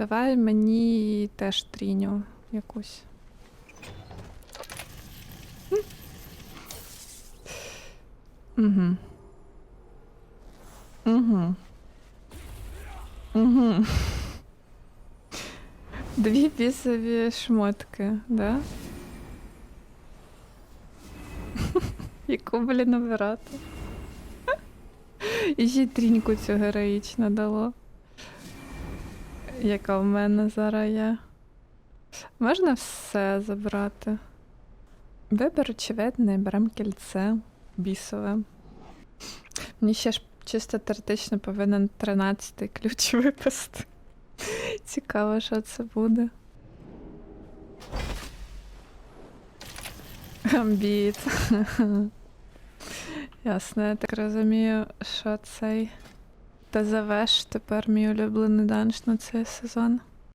Давай мені теж тріню якусь. Угу. Угу. Угу. Дві бісові шмотки, да? Яку, блін, обирати? І ще тріньку цю героїчно дало. Яка в мене зараз є. Можна все забрати. Вибір очевидний, беремо кільце бісове. Мені ще ж чисто теоретично повинен 13-й ключ випасти. Цікаво, що це буде. Гамбіт. Ясно, я так розумію, що цей ТЗВш тепер мій улюблений данж на цей сезон.